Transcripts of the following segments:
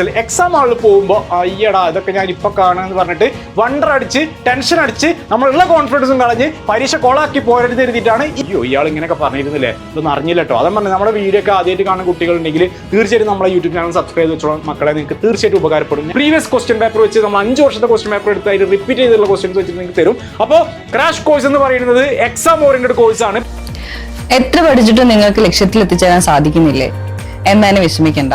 ചില എക്സാം ഹാളിൽ പോകുമ്പോൾ അയ്യടാ ഇതൊക്കെ ഞാൻ ഇപ്പൊ കാണാന്ന് പറഞ്ഞിട്ട് വണ്ടർ അടിച്ച് ടെൻഷൻ അടിച്ച് നമ്മളുള്ള കോൺഫിഡൻസും കളഞ്ഞ് പരീക്ഷ കൊളാക്കി പോരരുത് എഴുതിയിട്ടാണ് അയ്യോ ഇയാൾ ഇങ്ങനെയൊക്കെ പറഞ്ഞിരുന്നില്ലേ? ഇതൊന്നും അറിഞ്ഞില്ല കേട്ടോ അതാ പറഞ്ഞു നമ്മുടെ വീഡിയോ ഒക്കെ ആദ്യമായിട്ട് കാണുന്ന കുട്ടികളുണ്ടെങ്കിൽ തീർച്ചയായിട്ടും നമ്മളെ യൂട്യൂബ് ചാനൽ സബ്സ്ക്രൈബ് വെച്ചോളാം. മക്കളെ നിങ്ങൾക്ക് തീർച്ചയായിട്ടും ഉപകാരപ്പെടും. പ്രീവിയസ് ക്വസ്റ്റ്യൻ പേപ്പർ വെച്ച് നമ്മൾ അഞ്ച് വർഷത്തെ ക്വസ്റ്റ്യൻ പേപ്പർ എടുത്ത് അതിൽ റിപ്പീറ്റ് ചെയ്തിട്ടുള്ള ക്വസ്റ്റ്യൻസ് വെച്ചിട്ട് നിങ്ങൾക്ക് തരും. അപ്പോൾ ക്രാഷ് കോഴ്സ് എന്ന് പറയുന്നത് എക്സാം ഓറിയന്റഡ് കോഴ്സ് ആണ്. എത്ര പഠിച്ചിട്ടും നിങ്ങൾക്ക് ലക്ഷ്യത്തിൽ എത്തിച്ചേരാൻ സാധിക്കുന്നില്ലേ എന്നാലും വിഷമിക്കണ്ട.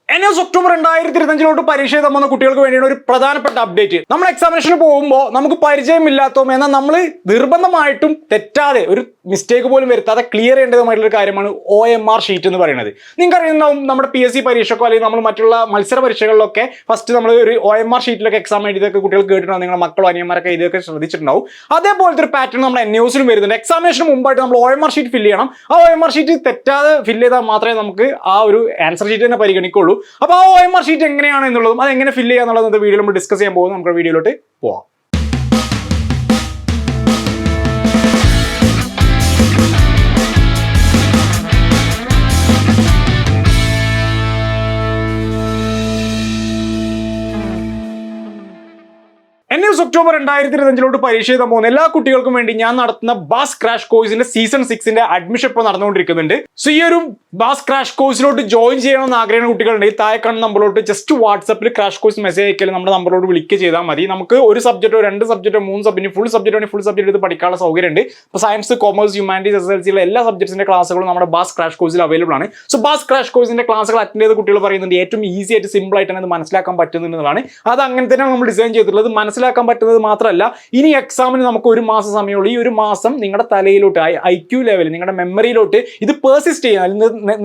എൻ എസ് ഒക്ടോബർ രണ്ടായിരത്തി ഇരുപത്തഞ്ചിലോട്ട് പരീക്ഷ എഴുതാൻ വന്ന കുട്ടികൾക്ക് വേണ്ടിയാണ് ഒരു പ്രധാനപ്പെട്ട അപ്ഡേറ്റ് നമ്മൾ എക്സാമിനേഷന് പോകുമ്പോൾ നമുക്ക് പരിചയമില്ലാത്തോ എന്നാൽ നമ്മൾ നിർബന്ധമായിട്ടും തെറ്റാതെ ഒരു മിസ്റ്റേക്ക് പോലും വരുത്താതെ ക്ലിയർ ചെയ്യേണ്ടതുമായിട്ടുള്ള ഒരു കാര്യമാണ് ഒ എം ആർ ഷീറ്റ് എന്ന് പറയുന്നത്. നിങ്ങൾക്ക് അറിയുന്നതും നമ്മുടെ പി എസ് സി പരീക്ഷക്കോ അല്ലെങ്കിൽ നമ്മൾ മറ്റുള്ള മത്സര പരീക്ഷകളിലൊക്കെ ഫസ്റ്റ് നമ്മൾ ഒരു ഒ എം ആർ ഷീറ്റിലൊക്കെ എക്സാം എഴുതിയൊക്കെ കുട്ടികൾ കേട്ടിട്ടുണ്ടാവും നിങ്ങളുടെ മക്കളോ അനിയന്മാരൊക്കെ ഇതൊക്കെ ശ്രദ്ധിച്ചിട്ടുണ്ടാവും. അതേപോലത്തെ ഒരു പാറ്റേൺ നമ്മുടെ എൻ ന്യൂസിലും വരുന്നുണ്ട്. എക്സാമിനേഷന് മുമ്പായിട്ട് നമ്മൾ O M R sheet fill ചെയ്യണം. ആ ഒ എം ആർ ഷീറ്റ് തെറ്റാതെ ഫില്ല് ചെയ്താൽ മാത്രമേ നമുക്ക് ആ ഒരു ആൻസർ ഷീറ്റ് തന്നെ പരിഗണിക്കുള്ളൂ. അപ്പോൾ ആ ഒ എം ആർ ഷീറ്റ് എങ്ങനെയാണ് എന്നുള്ളതും അത് എങ്ങനെ ഫില്ല് ചെയ്യാന്നുള്ളത് വീഡിയോ നമ്മൾ ഡിസ്കസ് ചെയ്യാൻ പോകുന്നത് നമുക്ക് വീഡിയോയിലോട്ട് പോവാം. എൻ ഒക്ടോബർ രണ്ടായിരത്തി ഇരുപത്തഞ്ചിലോട്ട് പരീക്ഷ എഴുതാൻ പോകുന്ന എല്ലാ കുട്ടികൾക്കും വേണ്ടി ഞാൻ നടത്തുന്ന ബാസ് ക്രാഷ് കോഴ്സിന്റെ സീസൺ സിക്സിന്റെ അഡ്മിഷൻ ഇപ്പോൾ നടന്നുകൊണ്ടിരിക്കുന്നുണ്ട്. സോ ഈ ഒരു ബാസ് ക്രാഷ് കോഴ്സിലോട്ട് ജോയിൻ ചെയ്യണമെന്ന് ആഗ്രഹമുള്ള കുട്ടികളുണ്ടെങ്കിൽ താഴെ കാണുന്ന നമ്പറിലോട്ട് ജസ്റ്റ് വാട്സപ്പിൽ ക്രാഷ് കോഴ്സ് മെസ്സേജ് അയക്കൽ നമ്മുടെ നമ്പറിലോട്ട് വിളിക്കുക ചെയ്താൽ മതി. നമുക്ക് ഒരു സബ്ജക്റ്റോ രണ്ട് സബ്ജക്റ്റോ മൂന്ന് സബ്ജക്റ്റ് ഫുൾ സബ്ജക്റ്റ് ആണെങ്കിൽ ഫുൾ സബ്ജക്റ്റ് എടുത്ത് പഠിക്കാനുള്ള സൗകര്യമുണ്ട്. ഇപ്പോൾ science commerce humanities S L സിയിലെ എല്ലാ സബ്ജക്ട്സിന്റെ ക്ലാസ്സുകളും നമ്മുടെ ബാസ് ക്രാഷ് കോഴ്സിൽ അവൈലബിൾ ആണ്. സോ ബാസ് ക്രാഷ് കോഴ്സിന്റെ ക്ലാസ്സുകൾ അറ്റൻഡ് ചെയ്ത കുട്ടികൾ പറയുന്നുണ്ട് ഏറ്റവും ഈസി ആയിട്ട് സിമ്പിൾ ആയിട്ട് തന്നെ ഇത് മനസ്സിലാക്കാൻ പറ്റുന്നതാണ് അത് അങ്ങനെ തന്നെ നമ്മൾ ഡിസൈൻ ചെയ്തിട്ടുള്ളത്. മനസ്സിലാക്കാൻ പറ്റുന്നത് മാത്രമല്ല ഇനി എക്സാമിന് നമുക്ക് ഒരു മാസം സമയമുള്ളൂ. ഈ ഒരു മാസം നിങ്ങളുടെ തലയിലോട്ട് ഐ ക്യു ലെവലിൽ നിങ്ങളുടെ മെമ്മറിയിലോട്ട് ഇത് പേഴ്സിസ്റ്റ് ചെയ്യാൻ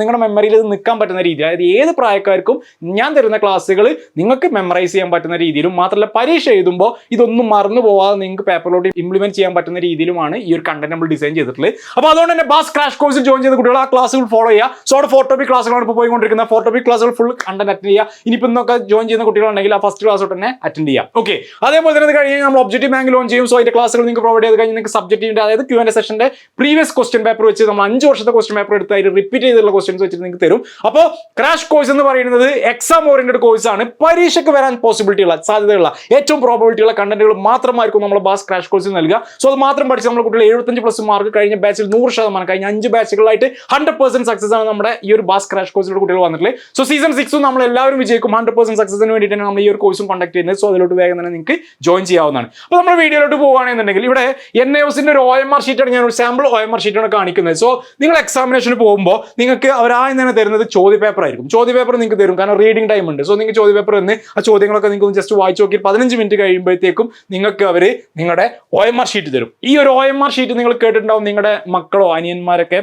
നിങ്ങളുടെ മെമ്മറിയിൽ ഇത് നിൽക്കാൻ പറ്റുന്ന രീതി അതായത് ഏത് പ്രായക്കാർക്കും ഞാൻ തരുന്ന ക്ലാസ്സുകൾ നിങ്ങൾക്ക് മെമ്മറൈസ് ചെയ്യാൻ പറ്റുന്ന രീതിയിലും മാത്രമല്ല പരീക്ഷ എഴുതുമ്പോൾ ഇതൊന്നും മറന്നു പോവാതെ നിങ്ങൾക്ക് പേപ്പറിലോട്ട് ഇംപ്ലിമെന്റ് ചെയ്യാൻ പറ്റുന്ന രീതിയിലുമാണ് ഈ ഒരു കണ്ടന്റ് നമ്മൾ ഡിസൈൻ ചെയ്തിട്ടുള്ളത്. അപ്പോൾ അതുകൊണ്ട് തന്നെ ബാസ് ക്രാഷ് കോഴ്സിൽ ജോയിൻ ചെയ്ത കുട്ടികൾ ആ ക്ലാസ്സുകൾ ഫോളോ ചെയ്യുക. സോ അവിടെ ടോപ്പിക് ക്ലാസ്സുകളാണ് ഇപ്പോൾ പോയിക്കൊണ്ടിരിക്കുന്നത്. ടോപ്പിക് ക്ലാസ്സുകൾ ഫുൾ കണ്ടന്റ് അറ്റൻഡ് ചെയ്യുക. ഇനിയിപ്പോൾ ഇന്നൊക്കെ ജോയിൻ ചെയ്യുന്ന കുട്ടികളുണ്ടെങ്കിൽ ആ ഫസ്റ്റ് ക്ലാസ് തന്നെ അറ്റൻഡ് ചെയ്യാം ഓക്കെ അതേപോലെ തന്നെ ഇത് കഴിഞ്ഞാൽ നമ്മൾ ഒബ്ജക്റ്റീവ് ബാങ്ക് ലോൺ ചെയ്യും. സോ അതിന്റെ ക്ലാസ്സുകൾ നിങ്ങൾക്ക് പ്രൊവൈഡ് ചെയ്ത് കഴിഞ്ഞാൽ നിങ്ങൾക്ക് സബ്ജക്റ്റിന്റെ അതായത് ക്യൂ ആൻഡ് സെഷന്റെ പ്രീവിയസ് ക്വസ്റ്റൻ പേപ്പർ വെച്ച് നമ്മൾ അഞ്ച് വർഷത്തെ ക്വസ്റ്റൻ പേപ്പർ എടുത്ത് അതിൽ റിപ്പീറ്റ് ചെയ്തിട്ടുള്ള ക്വസ്റ്റൻസ് വെച്ചിട്ട് നിങ്ങൾക്ക് തരും. അപ്പോൾ ക്രാഷ് കോഴ്സ് എന്ന് പറയുന്നത് എക്സാം ഓറിയന്റഡ് കോഴ്സ് ആണ്. പരീക്ഷയ്ക്ക് വരാൻ പോസിബിലിറ്റി ഉള്ള സാധ്യതയുള്ള ഏറ്റവും പ്രോബിലിറ്റി ഉള്ള കണ്ടന്റുകൾ മാത്രമായിരിക്കും നമ്മൾ ബാസ് ക്രാഷ് കോഴ്സിൽ നൽകുക. സോ അത് മാത്രം പഠിച്ച് നമ്മൾ കുട്ടികൾ എഴുപത്തഞ്ച് പ്ലസ് മാർക്ക് കഴിഞ്ഞ ബാച്ചിൽ നൂറ് ശതമാനം കഴിഞ്ഞ അഞ്ച് ബാച്ചുകളായിട്ട് ഹൺഡ്രഡ് പെർസെന്റ് സക്സസ് ആണ് നമ്മുടെ ഈ ഒരു ബാസ് ക്രാഷ് കോഴ്സിലൂടെ കുട്ടികൾ വന്നിട്ടുള്ളത്. സോ സീസൺ സിക്സും നമ്മൾ എല്ലാവരും വിജയിക്കും. ഹൺഡ്രഡ് പെർസെന്റ് സക്സസിന് വേണ്ടിയിട്ടാണ് നമ്മൾ ഈ ഒരു കോഴ്സും കണ്ടക്ട് ചെയ്യുന്നത്. സോ അതിലോട്ട് വേഗം തന്നെ നിങ്ങൾക്ക് ജോയിൻ ചെയ്യാവുന്നതാണ്. അപ്പോൾ നമ്മൾ വീഡിയോയിലോട്ട് പോകുകയാണെന്നുണ്ടെങ്കിൽ ഇവിടെ എൻ എസിന്റെ ഒരു ഒ എം ആർ ഷീറ്റാണ് ഞാൻ ഒരു സാമ്പിൾ ഒ എം ആർ ഷീറ്റാണ് കാണിക്കുന്നത്. സോ നിങ്ങൾ എക്സാമിനേഷന് പോകുമ്പോൾ നിങ്ങൾക്ക് അവരായി തന്നെ തരുന്നത് ചോദ്യ പേപ്പർ ആയിരിക്കും. ചോദ്യ പേപ്പർ നിങ്ങൾക്ക് തരും. കാരണം റീഡിംഗ് ടൈം ഉണ്ട്. സോ നിങ്ങൾക്ക് ചോദ്യ പേപ്പർ തന്നെ ആ ചോദ്യങ്ങളൊക്കെ നിങ്ങൾക്ക് ജസ്റ്റ് വായിച്ച് നോക്കി പതിനഞ്ച് മിനിറ്റ് കഴിയുമ്പോഴത്തേക്കും നിങ്ങൾക്ക് അവർ നിങ്ങളുടെ ഒ എം ആർ ഷീറ്റ് തരും. ഈ ഒരു ഒ എം ആർ ഷീറ്റ് നിങ്ങൾ കേട്ടിട്ടുണ്ടാവും നിങ്ങളുടെ മക്കളോ അനിയന്മാരൊക്കെ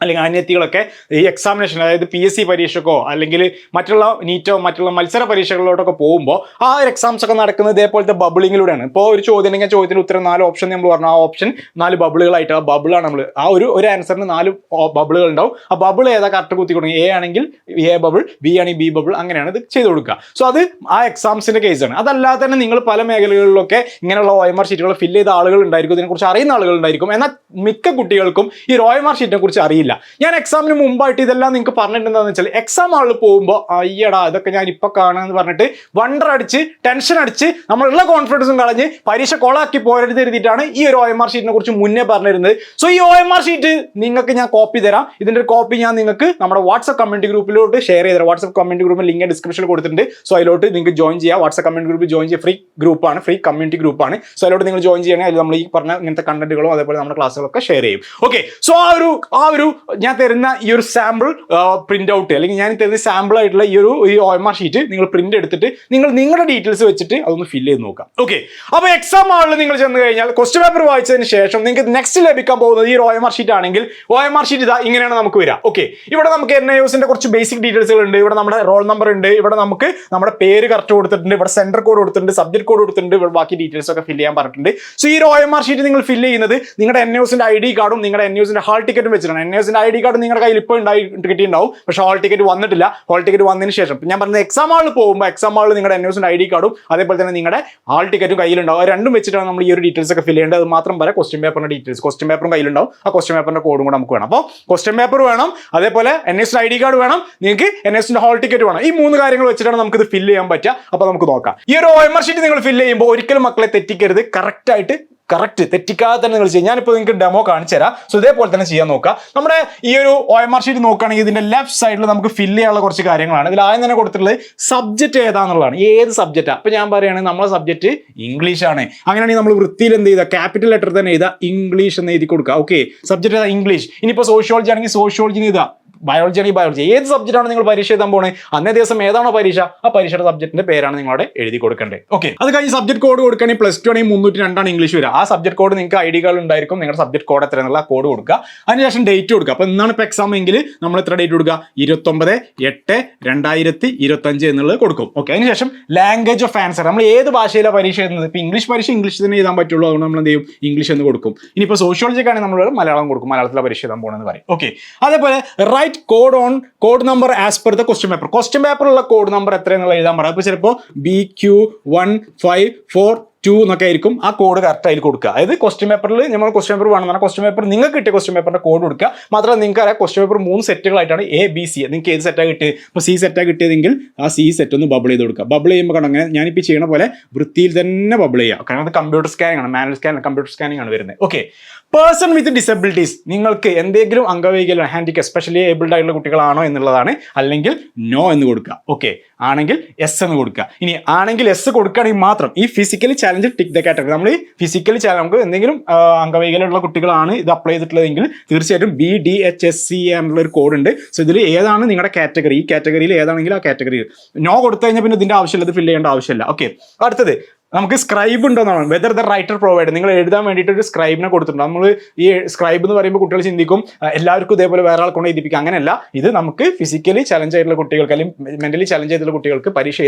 അല്ലെങ്കിൽ അനിയത്തികളൊക്കെ ഈ എക്സാമിനേഷൻ അതായത് പി എസ് സി പരീക്ഷക്കോ അല്ലെങ്കിൽ മറ്റുള്ള നീറ്റോ മറ്റുള്ള മത്സര പരീക്ഷകളിലോട്ടൊക്കെ പോകുമ്പോൾ ആ ഒരു എക്സാംസ് ഒക്കെ നടക്കുന്നത് ഇതേപോലത്തെ ബബിളിങ്ങിലൂടെയാണ് ഇപ്പോൾ ഒരു ചോദ്യം ഉണ്ടെങ്കിൽ ചോദ്യത്തിന് ഉത്തരം നാല് ഓപ്ഷൻ നമ്മൾ പറഞ്ഞു. ആ ഓപ്ഷൻ നാല് ബബിളുകളായിട്ട് ആ ബബിളാണ് നമ്മൾ ആ ഒരു ഒരു ആൻസറിന് നാല് ബബിളുകൾ ഉണ്ടാവും. ആ ബബിൾ ഏതാ കറക്റ്റ് കുത്തി കൊടുക്കും എ ആണെങ്കിൽ എ ബബിൾ ബി ആണെങ്കിൽ ബി ബബിൾ അങ്ങനെയാണ് ഇത് ചെയ്ത് കൊടുക്കുക. സോ അത് ആ എക്സാംസിന്റെ കേസാണ് അതല്ലാതെ തന്നെ നിങ്ങൾ പല മേഖലകളിലൊക്കെ ഇങ്ങനെയുള്ള ഒ എം ആർ ഷീറ്റുകൾ ഫില്ല് ചെയ്ത ആളുകൾ ഉണ്ടായിരിക്കും. ഇതിനെക്കുറിച്ച് അറിയുന്ന ആളുകൾ ഉണ്ടായിരിക്കും. എന്നാൽ മിക്ക കുട്ടികൾക്കും ഈ ഒ എം ആർ ഷീറ്റിനെ കുറിച്ച് അറിയില്ല. ഞാൻ എക്സാമിന് മുമ്പായിട്ട് ഇതെല്ലാം നിങ്ങൾക്ക് പറഞ്ഞിട്ടുണ്ടെന്ന് വെച്ചാൽ എക്സാം ഹാളിൽ പോകുമ്പോൾ അയ്യടാ ഇതൊക്കെ ഞാൻ ഇപ്പൊ കാണാന്ന് പറഞ്ഞിട്ട് വണ്ടർ അടിച്ച് ടെൻഷൻ അടിച്ച് നമ്മളുള്ള കോൺഫിഡൻസും കളഞ്ഞ് പരീക്ഷ കൊളാക്കി പോരരുത് എഴുതിയിട്ടാണ് ഈ ഒരു ഒ എം ആർ ഷീറ്റിനെ കുറിച്ച് മുന്നേ പറഞ്ഞിരുന്നത്. സോ ഈ ഒ എം ആർ ഷീറ്റ് നിങ്ങൾക്ക് ഞാൻ കോപ്പി തരാം. ഇതിന്റെ ഒരു കോപ്പി ഞാൻ നിങ്ങൾക്ക് നമ്മുടെ വാട്സ്ആപ്പ് കമ്മ്യൂണിറ്റി ഗ്രൂപ്പിലോട്ട് ഷെയർ ചെയ്ത് വാട്സ്ആപ്പ് കമ്മ്യൂണിറ്റി ഗ്രൂപ്പിൽ ലിങ്ക് ഡിസ്ക്രിപ്ഷനിൽ കൊടുത്തിട്ടുണ്ട്. സോ അതിലോട്ട് നിങ്ങൾക്ക് ജോയിൻ ചെയ്യാം. വാട്സ്ആപ്പ് കമ്മ്യൂണിറ്റി ഗ്രൂപ്പ് ജോയിൻ ചെയ്യുക ഫ്രീ ഗ്രൂപ്പാണ് ഫ്രീ കമ്മ്യൂണിറ്റി ഗ്രൂപ്പാണ് സോ അതിലോട്ട് നിങ്ങൾ ജോയിൻ ചെയ്യണേ അതിൽ നമ്മൾ ഈ പറഞ്ഞ ഇങ്ങനത്തെ കണ്ടന്റുകളും അതേപോലെ നമ്മുടെ ക്ലാസ്സുകളൊക്കെ ഷെയർ ചെയ്യും. ഓക്കെ സോ ആ ഒരു ആ ഒരു ഞാൻ തരുന്ന ഈ ഒരു സാമ്പിൾ പ്രിന്റ് ഔട്ട് അല്ലെങ്കിൽ ഞാൻ തരുന്ന സാമ്പിൾ ആയിട്ടുള്ള ഈ ഒരു ഈ ഒ എം ആർ ഷീറ്റ് നിങ്ങൾ പ്രിന്റ് എടുത്തിട്ട് നിങ്ങൾ നിങ്ങളുടെ ഡീറ്റെയിൽസ് വെച്ചിട്ട് അതൊന്ന് ഫില്ല് ചെയ്ത് നോക്കാം. ഓക്കെ അപ്പോൾ എക്സാം ഹാളിൽ നിങ്ങൾ ചെന്ന് കഴിഞ്ഞാൽ ക്വസ്റ്റ്യൻ പേപ്പർ വായിച്ചതിന് ശേഷം നിങ്ങൾക്ക് നെക്സ്റ്റ് ലഭിക്കാൻ പോകുന്നത് ഈ ഒ എം ആർ ഷീറ്റ് ആണെങ്കിൽ ഒ എം ആർ ഷീറ്റ് ഇതാ ഇങ്ങനെയാണ് നമുക്ക് വരിക. ഓക്കെ ഇവിടെ നമുക്ക് എൻ ഐ ഒസിന്റെ കുറച്ച് ബേസിക് ഡീറ്റെയിൽസുകൾ ഉണ്ട് ഇവിടെ നമ്മുടെ റോൾ നമ്പർ ഉണ്ട്. ഇവിടെ നമുക്ക് നമ്മുടെ പേര് കറക്റ്റ് കൊടുത്തിട്ടുണ്ട്. ഇവിടെ സെന്റർ കോഡ് കൊടുത്തിട്ടുണ്ട്. സബ്ജക്ട് കോഡ് കൊടുത്തിട്ടുണ്ട്. ഇവിടെ ബാക്കി ഡീറ്റെയിൽസ് ഒക്കെ ഫില്ല് ചെയ്യാൻ പറഞ്ഞിട്ടുണ്ട്. സോ ഈ ഒ എം ആർ ഷീറ്റ് നിങ്ങൾ ഫില്ല് ചെയ്യുന്നത് നിങ്ങളുടെ എൻ ഒസിന്റെ ഐ ഡി കാർഡും നിങ്ങളുടെ എൻ ഒസിന്റെ ഹാൾ ടിക്കറ്റും വെച്ചിട്ടാണ്. എൻ എസിന്റെ ഐ ഡി കാർഡ് നിങ്ങളുടെ കയ്യിൽ ഇപ്പോൾ ഉണ്ടായി കിട്ടിയിട്ടുണ്ടാവും. പക്ഷേ ഹാൾ ടിക്കറ്റ് വന്നിട്ടില്ല. ഹാൾ ടിക്കറ്റ് വന്നതിന് ശേഷം ഞാൻ പറഞ്ഞ എക്സാം ഹാളിൽ പോകുമ്പോൾ എക്സാം ഹാളിൽ നിങ്ങളുടെ എൻ എസിന്റെ ഐ ഡി കാർഡും അതേപോലെ തന്നെ നിങ്ങളുടെ ഹാൾ ടിക്കറ്റും കയ്യിലുണ്ടാവും. രണ്ടും വെച്ചിട്ടാണ് നമ്മൾ ഈ ഒരു ഡീറ്റെയിൽസ് ഒക്കെ ഫിൽ ചെയ്യേണ്ടത്. മാത്രം പറയാം ക്വസ്റ്റ്യൻ പേപ്പറിന്റെ ഡീറ്റെയിൽസ് ക്വസ്റ്റ്യൻ പേപ്പറും കയ്യിലുണ്ടാവും. ആ ക്വസ്റ്റ്യൻ പേപ്പറിന്റെ കോഡും കൂടെ നമുക്ക് വേണം. അപ്പോൾ ക്വസ്റ്റ്യൻ പേപ്പർ വേണം അതേപോലെ N S I D card വേണം നിങ്ങൾക്ക് എൻ എസിന്റെ ഹാൾ ടിക്കറ്റ് വേണം. ഈ മൂന്ന് കാര്യങ്ങൾ വെച്ചിട്ടാണ് നമുക്ക് ഇത് ഫില്ല് ചെയ്യാൻ പറ്റുക. അപ്പോൾ നമുക്ക് നോക്കാം. ഈ ഒരു ഓ എം ആർ ഷീറ്റ് നിങ്ങൾ ഫില്ല് ചെയ്യുമ്പോൾ ഒരിക്കലും മക്കളെ തെറ്റിക്കരുത്. കറക്റ്റ് ആയിട്ട് കറക്റ്റ് തെറ്റിക്കാതെ തന്നെ നിങ്ങൾ ചെയ്യാം. ഞാനിപ്പോൾ നിങ്ങൾക്ക് ഡെമോ കാണിച്ചു തരാം. സോ ഇതേപോലെ തന്നെ ചെയ്യാൻ നോക്കുക നമ്മുടെ ഈ ഒരു ഒ എം ആർ ഷീറ്റ് നോക്കുകയാണെങ്കിൽ ഇതിന്റെ ലെഫ്റ്റ് സൈഡിൽ നമുക്ക് ഫില്ല് ചെയ്യാനുള്ള കുറച്ച് കാര്യങ്ങളാണ്. ഇതിൽ ആദ്യം തന്നെ കൊടുത്തിട്ടുള്ളത് സബ്ജക്റ്റ് ഏതാന്നുള്ളതാണ്. ഏത് സബ്ജക്റ്റാണ് അപ്പോൾ ഞാൻ പറയുകയാണെങ്കിൽ നമ്മളെ സബ്ജക്റ്റ് ഇംഗ്ലീഷ് ആണ്. അങ്ങനെയാണെങ്കിൽ നമ്മൾ വൃത്തിയിൽ എന്ത് ചെയ്താൽ ക്യാപിറ്റൽ ലെറ്റർ തന്നെ എഴുതുക ഇംഗ്ലീഷ് എന്ന് എഴുതി കൊടുക്കുക ഓക്കെ സബ്ജക്റ്റ് ഏതാ? ഇംഗ്ലീഷ് ഇനിയിപ്പോൾ സോഷ്യോളജി ആണെങ്കിൽ സോഷ്യോളജി എഴുതുക ബയോളജി ആണെങ്കിൽ ബയോളജി ഏത് സബ്ജക്റ്റ് ആണ് നിങ്ങൾ പരീക്ഷ എഴുതാൻ പോണേ? അന്നേ ദിവസം ഏതാണോ പരീക്ഷ? ആ പരീക്ഷയുടെ സബ്ജക്റ്റിന്റെ പേരാണ് നിങ്ങളവിടെ എഴുതി കൊടുക്കേണ്ടത് ഓക്കെ അത് കഴിഞ്ഞ് സബ്ജക്ട് കോഡ് കൊടുക്കുകയാണെങ്കിൽ പ്ലസ് ടു ആണെങ്കിൽ മുന്നൂറ്റി രണ്ടാണ് ഇംഗ്ലീഷ് വരിക. ആ സബ്ജക്ട് കോഡ് നിങ്ങൾക്ക് ഐ കാർഡ് ഉണ്ടായിരിക്കും. നിങ്ങളുടെ സബ്ജക്ട് കോഡ് എത്ര എന്നുള്ള കോഡ് കൊടുക്കുക. അതിനുശേഷം ഡേറ്റ് കൊടുക്കുക. അപ്പോൾ എന്നാണ് ഇപ്പോൾ എക്സാം എങ്കിൽ നമ്മൾ എത്ര ഡേറ്റ് കൊടുക്കുക? ഇരുപത്തൊമ്പത് എട്ട് രണ്ടായിരത്തി ഇരുപത്തഞ്ച് എന്നുള്ളത് കൊടുക്കും. ഓക്കെ അതിനുശേഷം ലാംഗ്വേജ് ഓഫ് ആൻസർ നമ്മൾ ഏത് ഭാഷയിലാണ് പരീക്ഷ എഴുതുന്നത്? ഇപ്പോൾ ഇംഗ്ലീഷ് പരീക്ഷ ഇംഗ്ലീഷ് തന്നെ എഴുതാൻ പറ്റുള്ളൂ. അതുകൊണ്ട് നമ്മൾ എന്ത് ചെയ്യും? ഇംഗ്ലീഷ് എന്ന് കൊടുക്കും. ഇനിയിപ്പോൾ സോഷ്യോളജിക്കാണെങ്കിൽ നമ്മൾ മലയാളം കൊടുക്കും. മലയാളത്തിലെ പരീക്ഷ എഴുതാൻ പോകണമെന്ന് പറയും. ഓക്കെ അതേപോലെ write code on code number as per the question paper question പേപ്പറുള്ള code number എത്രയെന്നുള്ള എഴുതാൻ പറയാം. അപ്പോൾ ചിലപ്പോൾ B Q one five four two എന്നൊക്കെ ആയിരിക്കും ആ കോഡ് കറക്റ്റ് അതിൽ കൊടുക്കുക. അതായത് ക്വസ്റ്റ്യൻ പേപ്പറിൽ നമ്മൾ ക്വസ്റ്റ്യൻ പേപ്പർ വേണമെന്നാണ് ക്വസ്റ്റ്യൻ പേപ്പർ നിങ്ങൾക്ക് കിട്ടിയ ക്വസ്റ്റ്യൻ പേപ്പറിന്റെ കോഡ് കൊടുക്കുക. മാത്രമല്ല നിങ്ങൾക്ക് അറിയാം ക്വസ്റ്റ്യൻ പേപ്പർ മൂന്ന് സെറ്റുകളായിട്ടാണ് എ ബി സി നിങ്ങൾക്ക് ഏത് സെറ്റാണ് കിട്ടിയത്? ഇപ്പോൾ സി സെറ്റാണ് കിട്ടിയതെങ്കിൽ ആ സി സെറ്റ് ഒന്ന് ബബിൾ ചെയ്ത് കൊടുക്കുക. ബബിൾ ചെയ്യുമ്പോൾ കണ്ടോ അങ്ങനെ ഞാനിപ്പോൾ ചെയ്യണ പോലെ വൃത്തിയിൽ തന്നെ ബബിൾ ചെയ്യുക. കാരണം അത് കമ്പ്യൂട്ടർ സ്കാനിങ് ആണ്. മാനുവൽ സ്കാൻ കമ്പ്യൂട്ടർ സ്കാനിങ് ആണ് വരുന്നത്. ഓക്കെ പേഴ്സൺ വിത്ത് ഡിസബിലിറ്റീസ് നിങ്ങൾക്ക് എന്തെങ്കിലും അംഗവൈകല്യം ഹാൻഡിക്ക് എസ്പെഷ്യലി ഏബിൾഡ് ആയിട്ടുള്ള കുട്ടികളാണോ എന്നുള്ളതാണ്. അല്ലെങ്കിൽ നോ എന്ന് കൊടുക്കുക. ഓക്കെ ആണെങ്കിൽ എസ് എന്ന് കൊടുക്കുക. ഇനി ആണെങ്കിൽ എസ് കൊടുക്കുകയാണെങ്കിൽ മാത്രം ഈ physically challenge tick the category നമ്മൾ ഈ ഫിസിക്കലി ചാലഞ്ച് നമുക്ക് എന്തെങ്കിലും അംഗവൈകല്യമുള്ള കുട്ടികളാണ് ഇത് അപ്ലൈ ചെയ്തിട്ടുള്ളതെങ്കിൽ തീർച്ചയായിട്ടും B D H S C എന്നുള്ള ഒരു കോഡ് ഉണ്ട്. സോ ഇതിൽ ഏതാണ് നിങ്ങളുടെ കാറ്റഗറി ഈ കാറ്റഗറിയിൽ ഏതാണെങ്കിലും ആ കാറ്റഗറി നോ കൊടുത്തു കഴിഞ്ഞാൽ പിന്നെ ഇതിന്റെ ആവശ്യമില്ല ഇത് ഫില്ല് ചെയ്യേണ്ട ആവശ്യമില്ല. ഓക്കെ അടുത്തത് നമുക്ക് സ്ക്രൈബ് ഉണ്ടോന്നാണ്. വെദർ ദ റൈറ്റർ പ്രൊവൈഡ് നിങ്ങൾ എഴുതാൻ വേണ്ടിയിട്ട് ഒരു സ്ക്രൈബിനെ കൊടുത്തിട്ടുണ്ട്. നമ്മൾ ഈ സ്ക്രൈബ് എന്ന് പറയുമ്പോൾ കുട്ടികൾ ചിന്തിക്കും എല്ലാവർക്കും ഇതേപോലെ വേറെ ആൾ കൊണ്ട് എഴുതിപ്പിക്കുക അങ്ങനെയല്ല. ഇത് നമുക്ക് ഫിസിക്കലി ചലഞ്ച് ആയിട്ടുള്ള കുട്ടികൾക്ക് അല്ലെങ്കിൽ മെന്റലി ചലഞ്ച് ചെയ്തിട്ടുള്ള കുട്ടികൾക്ക് പരീക്ഷ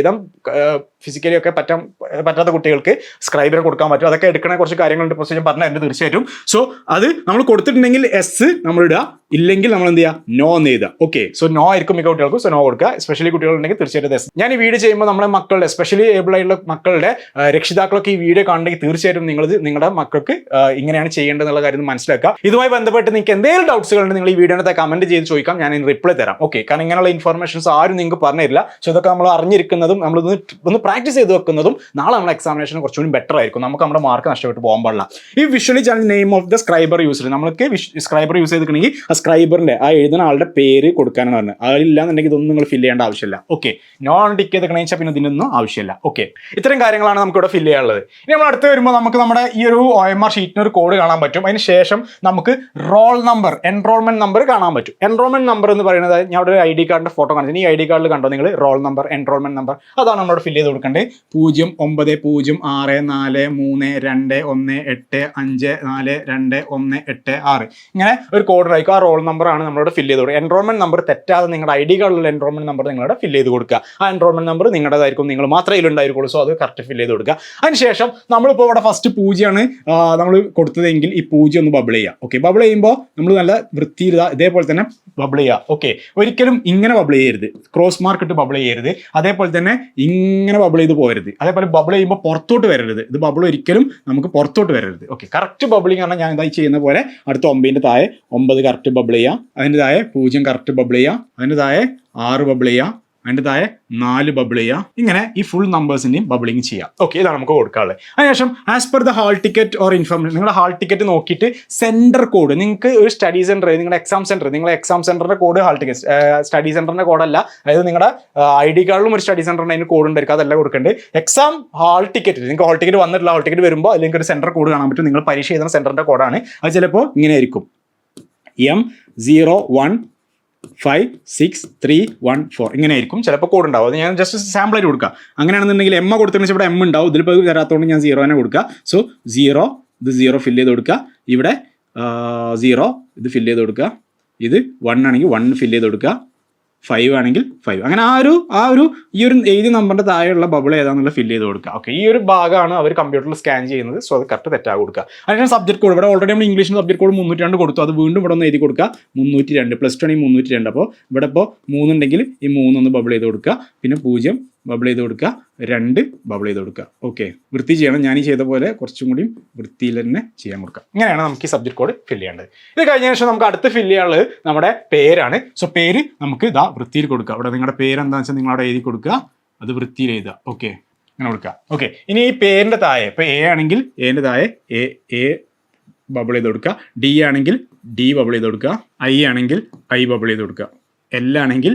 ഫിസിക്കലി ഒക്കെ പറ്റാൻ പറ്റാത്ത കുട്ടികൾക്ക് സ്ക്രൈബിനെ കൊടുക്കാൻ പറ്റും. അതൊക്കെ എടുക്കണ കുറച്ച് കാര്യങ്ങളുണ്ട് പ്രൊസീജർ പറഞ്ഞിട്ടുണ്ട് തീർച്ചയായിട്ടും. സോ അത് നമ്മൾ കൊടുത്തിട്ടുണ്ടെങ്കിൽ എസ് നമ്മൾ ഇല്ലെങ്കിൽ നമ്മൾ എന്ത് ചെയ്യുക നോ എന്ന് ഓക്കെ സോ നോ ആയിരിക്കും മിക്ക കുട്ടികൾക്കും. സോ നോ കൊടുക്കുക. എസ്പെഷ്യലി കുട്ടികളുണ്ടെങ്കിൽ തീർച്ചയായിട്ടും. ഞാൻ ഈ വീഡിയോ ചെയ്യുമ്പോൾ നമ്മുടെ മക്കളുടെ എസ്പെഷ്യലി ഏബിൾ ആയിട്ടുള്ള മക്കളുടെ രക്ഷിതാക്കളൊക്കെ ഈ വീഡിയോ കാണണമെങ്കിൽ തീർച്ചയായിട്ടും നിങ്ങൾ നിങ്ങളുടെ മക്കൾക്ക് ഇങ്ങനെയാണ് ചെയ്യേണ്ടതെന്നുള്ള കാര്യം മനസ്സിലാക്കുക. ഇതുമായി ബന്ധപ്പെട്ട് നിങ്ങൾക്ക് എന്തെങ്കിലും ഡൗട്ട്സുകൾ ഉണ്ടെങ്കിൽ നിങ്ങൾ ഈ വീഡിയോനകത്ത് കമന്റ് ചെയ്ത് ചോദിക്കാം. ഞാൻ റിപ്ലൈ തരാം. ഓക്കെ കാരണം ഇങ്ങനെയുള്ള ഇൻഫർമേഷൻസ് ആരും നിങ്ങൾക്ക് പറഞ്ഞു തരില്ല സോ ഇതൊക്കെ നമ്മൾ അറിഞ്ഞിരിക്കുന്നതും നമ്മൾ ഒന്ന് പ്രാക്ടീസ് ചെയ്ത് വെക്കുന്നതും നാളെ നമ്മുടെ എക്സാമിനേഷൻ കുറച്ചുകൂടി ബെറ്റർ ആയിരിക്കും. നമുക്ക് നമ്മുടെ മാർക്ക് നഷ്ടപ്പെട്ട് പോകാൻ പാടില്ല. ഈ visually channel name of the scriber user നമ്മൾക്ക് സ്ക്രൈബർ യൂസ് ചെയ്തിട്ടുണ്ടെങ്കിൽ ആ സ്ക്രൈബറിന്റെ ആ എഴുതുന്ന ആളുടെ പേര് കൊടുക്കാനാണ് പറഞ്ഞത്. അതില്ലാന്നുണ്ടെങ്കിൽ ഇതൊന്നും നിങ്ങൾ ഫില്ല് ചെയ്യേണ്ട ആവശ്യമില്ല. ഓക്കെ നോൺ ടിക്ക് ചെയ്ത് വെച്ചാൽ പിന്നെ ഇതിനൊന്നും ആവശ്യമില്ല. ഓക്കെ ഇത്തരം കാര്യങ്ങളാണ് നമുക്ക് ഇവിടെ ഫില്ല് ചെയ്യാനുള്ളത്. ഇനി നമ്മൾ അടുത്ത് വരുമ്പോൾ നമുക്ക് നമ്മുടെ ഈ ഒരു ഒ എം ആർ ഷീറ്റിന് ഒരു കോഡ് കാണാൻ പറ്റും. അതിന് ശേഷം നമുക്ക് റോൾ നമ്പർ എൻറോൾമെന്റ് നമ്പർ കാണാൻ പറ്റും. എൻറോൾമെന്റ് നമ്പർ എന്ന് പറയുന്നത് ഞാൻ അവിടെ ഒരു ഐ ഡി കാർഡിന്റെ ഫോട്ടോ കാണിച്ചു. ഈ ഐ ഡി കാർഡിൽ കണ്ടോ നിങ്ങൾ? റോൾ നമ്പർ എൻറോൾമെന്റ് നമ്പർ അതാണ് നമ്മളോട് ഫില്ല് ചെയ്ത് കൊടുക്കേണ്ടത് പൂജ്യം ഒമ്പത് പൂജ്യം ആറ് നാല് മൂന്ന് രണ്ട് ഒന്ന് എട്ട് അഞ്ച് നാല് രണ്ട് ഒന്ന് എട്ട് ആറ്. ഇങ്ങനെ ഒരു കോഡ് ആയിരിക്കും ആ റോൾ ആണ് നമ്മളോട് ഫില്ല് ചെയ്ത് കൊടുക്കുക. എൻറോൾമെന്റ് നമ്പർ തെറ്റാതെ നിങ്ങളുടെ ഐ ഡി കാർഡിലുള്ള എൻറോൾമെന്റ് നമ്പർ നിങ്ങളുടെ ഫില്ല് ചെയ്ത് കൊടുക്കുക. ആ എൻറോൾമെന്റ് നമ്പർ നിങ്ങളുടേതായിരിക്കും നിങ്ങൾ മാത്രമേ ഉണ്ടായിരിക്കുള്ളൂ. സോ അത് കറക്റ്റ് ഫില്ല് ചെയ്ത് കൊടുക്കുക. അതിനുശേഷം നമ്മളിപ്പോൾ ഇവിടെ ഫസ്റ്റ് പൂജയാണ് നമ്മൾ കൊടുത്തതെങ്കിൽ ഈ പൂജ ഒന്ന് ബബിൾ ചെയ്യുക. ഓക്കെ ബബിൾ ചെയ്യുമ്പോൾ നമ്മൾ നല്ല വൃത്തിയിൽ ഇതാ ഇതേപോലെ തന്നെ ബബിൾ ചെയ്യുക. ഓക്കെ ഒരിക്കലും ഇങ്ങനെ ബബിൾ ചെയ്യരുത്. ക്രോസ് മാർക്ക് ഇട്ട് ബബിൾ ചെയ്യരുത്. അതേപോലെ തന്നെ ഇങ്ങനെ ബബിൾ ചെയ്ത് പോകരുത്. അതേപോലെ ബബിൾ ചെയ്യുമ്പോൾ പുറത്തോട്ട് വരരുത്. ഇത് ബബിൾ ഒരിക്കലും നമുക്ക് പുറത്തോട്ട് വരരുത്. ഓക്കെ കറക്റ്റ് ബബിളിങ് ആണ് ഞാൻ എന്താ ചെയ്യുന്ന പോലെ. അടുത്ത ഒമ്പതിന്റെ താഴെ ഒമ്പത് കറക്റ്റ് ബബിൾ ചെയ്യുക അതിന്റെ താഴെ പൂജ്യം കറക്റ്റ് ബബിൾ ചെയ്യുക അതിന്റെ താഴെ ആറ് ബബിൾ ചെയ്യുക അതിന്റെ താഴെ നാല് ബബിൾ ചെയ്യുക ഇങ്ങനെ ഈ ഫുൾ നമ്പേഴ്സിന്റെയും ബബിളിങ് ചെയ്യാം. ഓക്കെ ഇതാണ് നമുക്ക് കൊടുക്കാനുള്ളത്. അതിനുശേഷം as per the hall ticket or information നിങ്ങളുടെ ഹാൾ ടിക്കറ്റ് നോക്കിയിട്ട് സെന്റർ കോഡ് നിങ്ങൾക്ക് ഒരു സ്റ്റഡി സെന്റർ നിങ്ങളുടെ എക്സാം സെന്റർ നിങ്ങളുടെ എക്സാം സെന്ററിന്റെ കോഡ് ഹാൾ ടിക്കറ്റ് സ്റ്റഡി സെന്ററിന്റെ കോഡല്ല അതായത് നിങ്ങളുടെ ഐ ഡി കാർഡിലും ഒരു സ്റ്റഡി സെന്ററിന്റെ അതിന് കോഡ് ഉണ്ടായിരിക്കും അതെല്ലാം കൊടുക്കേണ്ടത് എക്സാം ഹാൾ ടിക്കറ്റ് നിങ്ങൾക്ക് ഹാൾ ടിക്കറ്റ് വന്നിട്ടുള്ള ഹാൾ ടിക്കറ്റ് വരുമ്പോൾ അല്ലെങ്കിൽ ഒരു സെന്റർ കോഡ് കാണാൻ പറ്റും. നിങ്ങൾ പരീക്ഷ ചെയ്യുന്ന സെന്ററിന്റെ കോഡാണ് അത് ചിലപ്പോൾ ഇങ്ങനെ ആയിരിക്കും. M zero one five six three one four ഇങ്ങനെ ആയിരിക്കും ചിലപ്പോൾ കോഡ് ഉണ്ടാവും. അത് ഞാൻ ജസ്റ്റ് സാമ്പിൾ ആയിട്ട് കൊടുക്കുക അങ്ങനെയാണെന്നുണ്ടെങ്കിൽ എം കൊടുത്തതിന് ഇവിടെ എം ഉണ്ടാവും. ഇതിലിപ്പോൾ തരാത്തതുകൊണ്ട് ഞാൻ സീറോ തന്നെ കൊടുക്കുക സോ സീറോ ഇത് സീറോ ഫില്ല് ചെയ്ത് കൊടുക്കുക. ഇവിടെ സീറോ ഇത് ഫില്ല് ചെയ്ത് കൊടുക്കുക. ഇത് വൺ ആണെങ്കിൽ വൺ ഫില്ല് ചെയ്ത് കൊടുക്കുക. ഫൈവ് ആണെങ്കിൽ ഫൈവ് അങ്ങനെ ആ ഒരു ആ ഒരു ഈ ഒരു എഴുതി നമ്പറിന്റെ താഴെയുള്ള ബബിൾ ഏതാണെന്നുള്ള ഫില്ല് ചെയ്ത് കൊടുക്കുക. ഓക്കെ ഈ ഒരു ഭാഗമാണ് അവർ കമ്പ്യൂട്ടറിൽ സ്കാൻ ചെയ്യുന്നത് സോ അത് കറക്റ്റ് തെറ്റാ കൊടുക്കുക. അതിനാണ് സബ്ജക്ട് കോഡ് ഇവിടെ ഓൾറെഡി നമ്മൾ ഇംഗ്ലീഷിന് സബ്ജക്ട് കോഡ് മുന്നൂറ്റി രണ്ട് കൊടുത്തു. അത് വീണ്ടും ഇവിടെ ഒന്ന് എഴുതി കൊടുക്കുക. മുന്നൂറ്റി രണ്ട് പ്ലസ് ടു ആണെങ്കിൽ മുന്നൂറ്റി രണ്ട് അപ്പോൾ ഇവിടെ ഇപ്പോൾ മൂന്നുണ്ടെങ്കിൽ ഈ മൂന്നൊന്ന് ബബിൾ ചെയ്ത് കൊടുക്കുക. പിന്നെ പൂജ്യം ബബിൾ ചെയ്ത് കൊടുക്കുക. രണ്ട് ബബിൾ ചെയ്ത് കൊടുക്കുക. ഓക്കെ വൃത്തി ചെയ്യണം. ഞാൻ ഈ ചെയ്ത പോലെ കുറച്ചും കൂടി വൃത്തിയിൽ തന്നെ ചെയ്യാൻ കൊടുക്കുക. ഇങ്ങനെയാണ് നമുക്ക് ഈ സബ്ജക്ട് കോഡ് ഫില്ല് ചെയ്യേണ്ടത്. ഇത് കഴിഞ്ഞ ശേഷം നമുക്ക് അടുത്ത് ഫില്ല് ചെയ്യാനുള്ളത് നമ്മുടെ പേരാണ്. സോ പേര് നമുക്ക് ഇതാ വൃത്തിയിൽ കൊടുക്കുക. അവിടെ നിങ്ങളുടെ പേര് എന്താണെന്ന് വെച്ചാൽ നിങ്ങൾ അവിടെ എഴുതി കൊടുക്കുക. അത് വൃത്തിയിൽ എഴുതുക. ഓക്കെ അങ്ങനെ കൊടുക്കുക. ഓക്കെ ഇനി ഈ പേരിന്റെ താഴെ ഇപ്പോൾ എ ആണെങ്കിൽ എന്റെ താഴെ എ എ ബബിൾ ചെയ്ത് കൊടുക്കുക. ഡി ആണെങ്കിൽ ഡി ബബിൾ ചെയ്ത് കൊടുക്കുക. ഐ ആണെങ്കിൽ ഐ ബബിൾ ചെയ്ത് കൊടുക്കുക. എൽ ആണെങ്കിൽ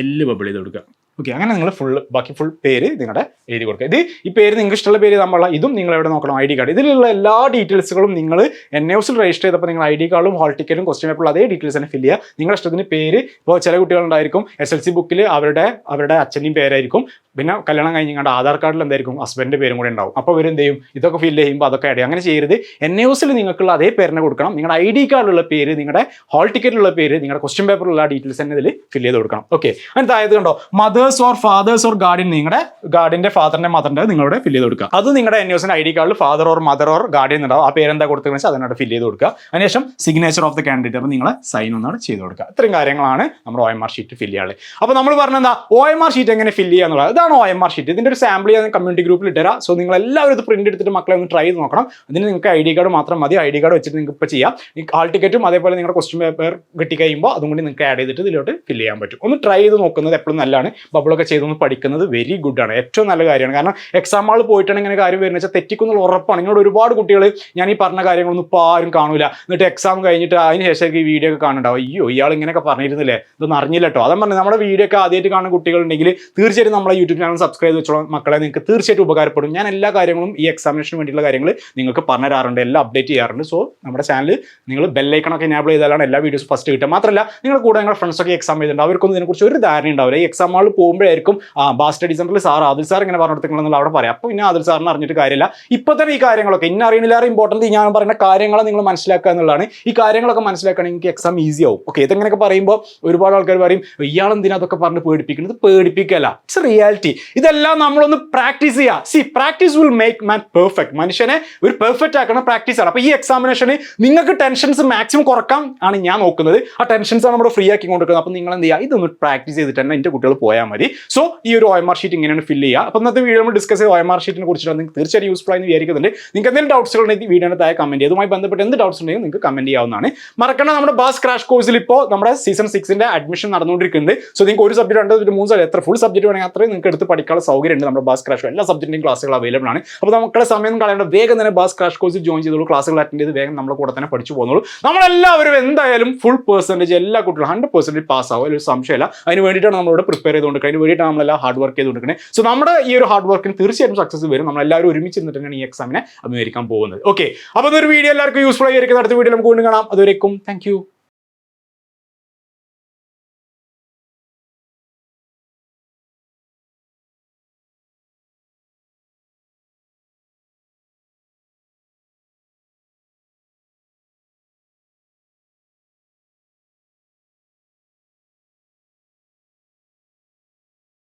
എല്ല് ബബിൾ ചെയ്ത് കൊടുക്കുക. ഓക്കെ അങ്ങനെ നിങ്ങൾ ഫുൾ ബാക്കി ഫുൾ പേര് നിങ്ങളുടെ എഴുതി കൊടുക്കുക. ഇത് ഈ പേര് നിങ്ങൾക്ക് ഇഷ്ടമുള്ള പേര് നമ്മളെ ഇതും നിങ്ങൾ എവിടെ നോക്കണം? ഐ ഡി കാർഡ് ഇതിലുള്ള എല്ലാ ഡീറ്റെയിൽസുകളും നിങ്ങൾ എൻ എസിൽ രജിസ്റ്റർ ചെയ്തപ്പോൾ നിങ്ങൾ ഐ ഡി കാർഡും ഹോൾ ടിക്കറ്റും ക്വസ്റ്റ്യൻ പേപ്പറും അതേ ഡീറ്റെയിൽസ് തന്നെ ഫില്ല് ചെയ്യുക. നിങ്ങളുടെ ഇഷ്ടത്തിന് പേര് ഇപ്പോൾ ചില കുട്ടികളുണ്ടായിരിക്കും എസ് എൽ സി ബുക്കിൽ അവരുടെ അവരുടെ അച്ഛന്റെയും പേരായിരിക്കും. പിന്നെ കല്യാണം കഴിഞ്ഞ് കണ്ട ആധാർ കാർഡിൽ എന്തായിരിക്കും? ഹസ്ബൻഡിന്റെ പേരും കൂടെ ഉണ്ടാവും. അപ്പോൾ ഇവരെന്ത് ചെയ്യും ഇതൊക്കെ ഫില്ല് ചെയ്യുമ്പോൾ അതൊക്കെ ആഡ് അങ്ങനെ ചെയ്യരുത്. എൻ എസിൽ നിങ്ങൾക്കുള്ള അതേ പേരിനെ കൊടുക്കണം. നിങ്ങളുടെ ഐ ഡി കാർഡിലുള്ള പേര് നിങ്ങളുടെ ഹോൾ ടിക്കറ്റിലുള്ള പേര് നിങ്ങളുടെ ക്വസ്റ്റ്യൻ പേപ്പറിലുള്ള ഡീറ്റെയിൽസ് തന്നെ ഇതിൽ ഫില്ല് ചെയ്ത് കൊടുക്കണം. ഓക്കെ താഴത്ത് കണ്ടോ? Mother's or father's or guardian നിങ്ങളുടെ ഗാർഡിന്റെ ഫാദറിന്റെ മദറിന്റെ നിങ്ങളുടെ ഫില്ല് ചെയ്ത് കൊടുക്കുക. അത് നിങ്ങളുടെ എൻ എസിന്റെ ഐ ഡി കാർഡിൽ father or mother or guardian ഉണ്ടാവും ആ പേരെന്താ കൊടുത്തതെന്ന് വെച്ചാൽ അതിനോട് ഫില്ല് ചെയ്ത് കൊടുക്കുക. അതിനുശേഷം സിഗ്നേച്ചർ ഓഫ് ദ കാൻഡിഡേറ്റ് അപ്പോൾ സൈൻ ഒന്നാണ് ചെയ്ത് കൊടുക്കുക. ഇത്രയും കാര്യങ്ങളാണ് നമ്മുടെ O M R sheet fill ചെയ്യാറ് അപ്പോൾ നമ്മൾ പറഞ്ഞെന്താ? ഒ എം ആർ ഷീറ്റ് എങ്ങനെ ഫില്ല് ചെയ്യുക എന്നുള്ളത് ഇതാണ് ഒ എം ആർ ഷീറ്റ് ഇതിന്റെ ഒരു സാമ്പിൾ ഞാൻ കമ്മ്യൂണിറ്റി ഗ്രൂപ്പിൽ ഇട്ടുതരാം. സോ നിങ്ങൾ എല്ലാവരും ഇത് പ്രിന്റ് എടുത്തിട്ട് മക്കളെ ഒന്ന് ട്രൈ ചെയ്ത് നോക്കണം. അതിന് നിങ്ങൾക്ക് ഐ ഡി കാർഡ് മാത്രം മതി. ഐ ഡി കാർഡ് വെച്ചിട്ട് നിങ്ങൾക്ക് ഇപ്പോൾ ചെയ്യാം. ഹാൾ ടിക്കറ്റും അതേപോലെ നിങ്ങളുടെ ക്വസ്റ്റ്യൻ പേപ്പർ കിട്ടി കഴിയുമ്പോൾ അതും കൂടി നിങ്ങൾക്ക് ആഡ് ചെയ്തിട്ട് ഇതിലോട്ട് ഫില്ല് ചെയ്യാൻ പറ്റും. ഒന്ന് ട്രൈ ചെയ്ത് നോക്കുന്നത് എപ്പോഴും നല്ലതാണ്. ബബിളൊക്കെ ചെയ്തൊന്ന് പഠിക്കുന്നത് വെരി ഗുഡ് ആണ്. ഏറ്റവും നല്ല കാര്യമാണ്. കാരണം എക്സാം ഹാൾ പോയിട്ടാണ് ഇങ്ങനെ കാര്യം വരുന്നത്. വെച്ചാൽ തെറ്റിക്കുന്നുള്ള ഉറപ്പാണ്. ഇങ്ങോട്ട് ഒരുപാട് കുട്ടികൾ ഞാൻ ഈ പറഞ്ഞ കാര്യങ്ങളൊന്നും ഇപ്പോൾ ആരും കാണൂല. എന്നിട്ട് എക്സാം കഴിഞ്ഞിട്ട് അതിന് ശേഷം ഈ വീഡിയോ ഒക്കെ കാണുന്നുണ്ടാവും. അയ്യോ ഇയാൾ ഇങ്ങനെയൊക്കെ പറഞ്ഞിരുന്നില്ലേ? ഇതൊന്നും അറിഞ്ഞില്ല കേട്ടോ അതാ പറഞ്ഞത്. നമ്മുടെ വീഡിയോ ഒക്കെ ആദ്യമായിട്ട് കാണുന്ന കുട്ടികളുണ്ടെങ്കിൽ തീർച്ചയായിട്ടും നമ്മളെ യൂട്യൂബ് ചാനൽ സബ്സ്ക്രൈബ് വെച്ചോളാം. മക്കളെ നിങ്ങൾക്ക് തീർച്ചയായിട്ടും ഉപകാരപ്പെടും. ഞാൻ എല്ലാ കാര്യങ്ങളും ഈ എക്സാമിനേഷന് വേണ്ടിയുള്ള കാര്യങ്ങൾ നിങ്ങൾക്ക് പറഞ്ഞു തരാറുണ്ട് എല്ലാം അപ്ഡേറ്റ് ചെയ്യാറുണ്ട്. സോ നമ്മുടെ ചാനൽ നിങ്ങൾ ബെല്ലൈക്കണൊക്കെ എനാബിൾ ചെയ്താലാണ് എല്ലാ വീഡിയോസ് ഫസ്റ്റ് കിട്ടുക. മാത്രമല്ല നിങ്ങൾ കൂടെ നിങ്ങളുടെ ഫ്രണ്ട്സൊക്കെ എക്സാം ചെയ്തിട്ടുണ്ട് അവർക്കൊന്നും ഇതിനെക്കുറിച്ച് ഒരു ധാരണ ഉണ്ടാവില്ല. ഈ എക്സാം ഹാളിൽ പോകുമ്പോഴായിരിക്കും ആ ബാസ് സ്റ്റഡി സെന്ററിൽ സാർ ആദിൽ സാർ ഇങ്ങനെ പറഞ്ഞെടുത്തിട്ടുണ്ടെന്നുള്ള അവിടെ പറയാം. അപ്പോൾ പിന്നെ ആദിൽ സാറിന് അറിഞ്ഞിട്ട് കാര്യമില്ല. ഇപ്പോൾ തന്നെ ഈ കാര്യങ്ങളൊക്കെ ഇന്ന അറിയണില്ലാതെ ഇമ്പോർട്ടന്റ് ഞാൻ പറയുന്ന കാര്യങ്ങളെ നിങ്ങൾ മനസ്സിലാക്കുക എന്നുള്ളതാണ്. ഈ കാര്യങ്ങളൊക്കെ മനസ്സിലാക്കുകയാണെങ്കിൽ എനിക്ക് എക്സാം ഈസി ആവും. ഓക്കെ ഇതെങ്ങനെയൊക്കെ പറയുമ്പോൾ ഒരുപാട് ആൾക്കാർ പറയും ഇയാൾ എന്തിനാ അതൊക്കെ പറഞ്ഞ് പേടിപ്പിക്കുന്നത്? പേടിപ്പിക്കല്ല. ഇറ്റ്സ് റിയാലിറ്റി ഇതെല്ലാം നമ്മളൊന്ന് പ്രാക്ടീസ് ചെയ്യുക see practice will make man perfect മനുഷ്യനെ ഒരു പെർഫെക്റ്റ് ആക്കണ പ്രാക്ടീസ് ആണ്. അപ്പോൾ ഈ എക്സാമിനേഷന് നിങ്ങൾക്ക് ടെൻഷൻസ് മാക്സിമം കുറക്കാം ആണ് ഞാൻ നോക്കുന്നത്. ആ ടെൻഷൻസ് ആണ് നമ്മുടെ ഫ്രീ ആക്കി കൊണ്ടിരിക്കുന്നത്. അപ്പോൾ നിങ്ങൾ എന്ത് ചെയ്യുക? ഇതൊന്ന് പ്രാക്ടീസ് ചെയ്തിട്ട് തന്നെ എന്റെ കുട്ടികൾ പോയാൽ മതി. സോ ഈ ഒരു ഒ എം ആർ ഷീറ്റ് ഇങ്ങനെയാണ് ഫില്ല് ചെയ്യുക. അപ്പോൾ ഇന്നത്തെ വീഡിയോ നമ്മൾ ഡിസ്കസ് ചെയ്ത് ഒ എം ആർ ഷീറ്റിനെ കുറിച്ചിട്ട് നിങ്ങൾക്ക് തീർച്ചയായും യൂസ്ഫുൾ ആയി വിചാരിക്കുന്നുണ്ട്. നിങ്ങൾക്ക് എന്തെങ്കിലും ഡൗട്ട്സുകൾ ഉണ്ടെങ്കിൽ വീഡിയോയുടെ താഴെ കമന്റ് അതുമായി ബന്ധപ്പെട്ട് എന്ത് ഡൗട്ട്സ് ഉണ്ടെങ്കിൽ നിങ്ങൾക്ക് കമന്റ് ചെയ്യാവുന്നതാണ്. മറക്കണ്ട നമ്മുടെ ബാസ് ക്രാഷ് കോഴ്സിൽ ഇപ്പോൾ നമ്മുടെ സീസൺ സിക്സിന്റെ അഡ്മിഷൻ നടന്നുകൊണ്ടിരിക്കുന്നുണ്ട്. സോ നിങ്ങൾക്ക് ഒരു സബ്ജക്റ്റ് ഉണ്ടോ ഒരു മൂന്ന് എത്ര ഫുൾ സബ്ജക്റ്റ് വേണമെങ്കിൽ അത്രയും നിങ്ങൾക്ക് എടുത്ത് പഠിക്കാനുള്ള സൗകര്യം ഉണ്ട് നമ്മുടെ ബാസ് ക്രാഷ് എല്ലാ സബ്ജക്റ്റിന്റെയും ക്ലാസ്സുകൾ അവൈലബിൾ ആണ്. അപ്പോൾ മക്കളെ സമയം കളയേണ്ട വേഗം തന്നെ ബാസ് ക്രാഷ് കോഴ്സ് ജോയിൻ ചെയ്തോളൂ. ക്ലാസ്സുകൾ അറ്റൻഡ് ചെയ്ത് വേഗം നമ്മുടെ കൂടെ തന്നെ പഠിച്ചു പോകുന്നുള്ളൂ നമ്മളെല്ലാവരും എന്തായാലും ഫുൾ പെർസെന്റേജ് എല്ലാ കുട്ടികളും ഹൺഡ്രഡ് പെർസെന്റേജ് പാസ് ആവും. ഒരു സംശയമില്ല. അതിന് വേണ്ടിയിട്ടാണ് നമ്മളോട് പ്രിപ്പയർ ചെയ്തുകൊണ്ട് അതിന് വേണ്ടിയിട്ടാണ് നമ്മളെല്ലാം ഹാർഡ് വർക്ക് ചെയ്തുകൊണ്ടിരിക്കുന്നത്. സോ നമ്മുടെ ഈ ഒരു ഹാർഡ് വർക്കിന് തീർച്ചയായിട്ടും സക്സസ് വരും. നമ്മളെല്ലാവരും ഒരുമിച്ച് നിന്നിട്ടാണ് ഈ എക്സാമിനെ അഭിമുഖീകരിക്കാൻ പോകുന്നത്. ഓക്കെ അപ്പോൾ ഒരു വീഡിയോ എല്ലാവർക്കും യൂസ്ഫുൾ ആയിരിക്കും. അടുത്ത വീഡിയോ നമുക്ക് വീണ്ടും കാണാം. അതുവരേക്കും താങ്ക്